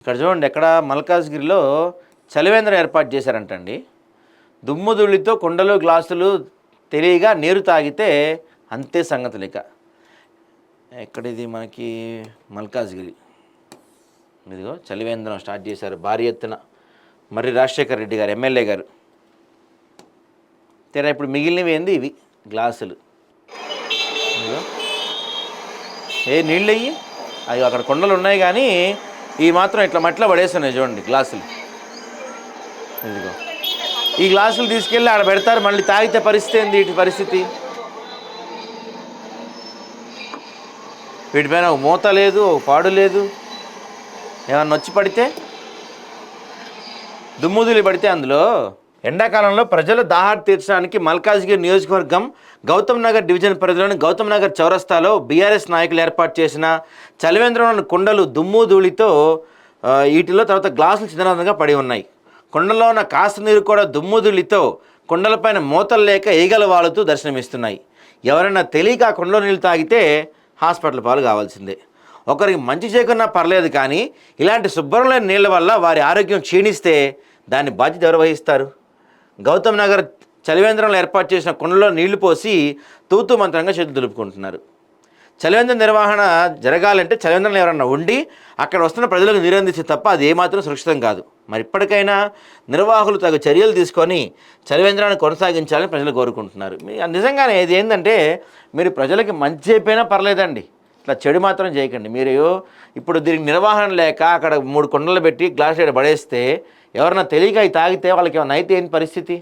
ఇక్కడ చూడండి ఎక్కడ మల్కాజ్గిరిలో చలివేంద్రం ఏర్పాటు చేశారంటండి. దుమ్ము ధూళితో కుండలు గ్లాసులు తెలియగా నీరు తాగితే అంతే సంగతులు ఇక ఎక్కడిది మనకి మల్కాజ్గిరి? ఇదిగో చలివేంద్రం స్టార్ట్ చేశారు. భారీ ఎత్తున మర్రి రాజశేఖర రెడ్డి గారు ఎమ్మెల్యే గారు. తెరా ఇప్పుడు మిగిలినవి ఏంది ఇవి? గ్లాసులు. ఇదిగో. ఏ నీళ్ళు అయ్యి అవి అక్కడ కొండలు ఉన్నాయి కానీ ఈ మాత్రం ఇట్లా మట్టిలో పడేస్తున్నాయి చూడండి గ్లాసులు. ఇదిగో. ఈ గ్లాసులు తీసుకెళ్ళి ఆడ పెడతారు మళ్ళీ తాగితే పరిస్థితి ఏంది వీటి పరిస్థితి? వీటిపైన ఒక మూత లేదు ఒక పాడు లేదు. ఏమన్నా వచ్చి పడితే? దుమ్ముదులి పడితే అందులో ఎండాకాలంలో ప్రజలు దాహార్ తీర్చడానికి మల్కాజ్గిరి నియోజకవర్గం గౌతమ్ నగర్ డివిజన్ పరిధిలోని గౌతమ్ నగర్ చౌరస్తాలో బీఆర్ఎస్ నాయకులు ఏర్పాటు చేసిన చలివేంద్రంలోని కుండలు దుమ్ము ధూళితో వీటిలో తర్వాత గ్లాసులు చిన్నగా పడి ఉన్నాయి. కుండలో ఉన్న కాస్త నీరు కూడా దుమ్ము ధూళితో కుండలపైన మూతలు లేక ఈగలు వాలుతూ దర్శనమిస్తున్నాయి. ఎవరైనా తెలియక ఆ కుండలో నీళ్ళు తాగితే హాస్పిటల్ పాలు కావాల్సిందే. ఒకరికి మంచి చేయకున్నా పర్లేదు కానీ ఇలాంటి శుభ్రం లేని నీళ్ళ వల్ల వారి ఆరోగ్యం క్షీణిస్తే దాన్ని బాధ్యత ఎవరు వహిస్తారు? గౌతమ్ నగర్ చలివేంద్రంలో ఏర్పాటు చేసిన కుండలో నీళ్ళు పోసి తూతూ మంత్రంగా చేతులు దులుపుకుంటున్నారు. చలివేంద్రం నిర్వహణ జరగాలంటే చలివేంద్రంలో ఎవరన్నా ఉండి అక్కడ వస్తున్న ప్రజలకు నీరు తప్ప అది ఏమాత్రం సురక్షితం కాదు. మరి ఇప్పటికైనా నిర్వాహకులు తగు చర్యలు తీసుకొని చలివేంద్రాన్ని కొనసాగించాలని ప్రజలు కోరుకుంటున్నారు. నిజంగానే ఇది ఏంటంటే మీరు ప్రజలకి మంచి చెప్పైనా పర్లేదండి. ఇట్లా చెడు మాత్రం చేయకండి. మీరు ఇప్పుడు దీనికి నిర్వహణ లేక అక్కడ మూడు కొండలు పెట్టి గ్లాస్ ఏడు పడేస్తే ఎవరన్నా తెలియక అవి తాగితే వాళ్ళకి ఏమైనా అయితే ఏంటి పరిస్థితి?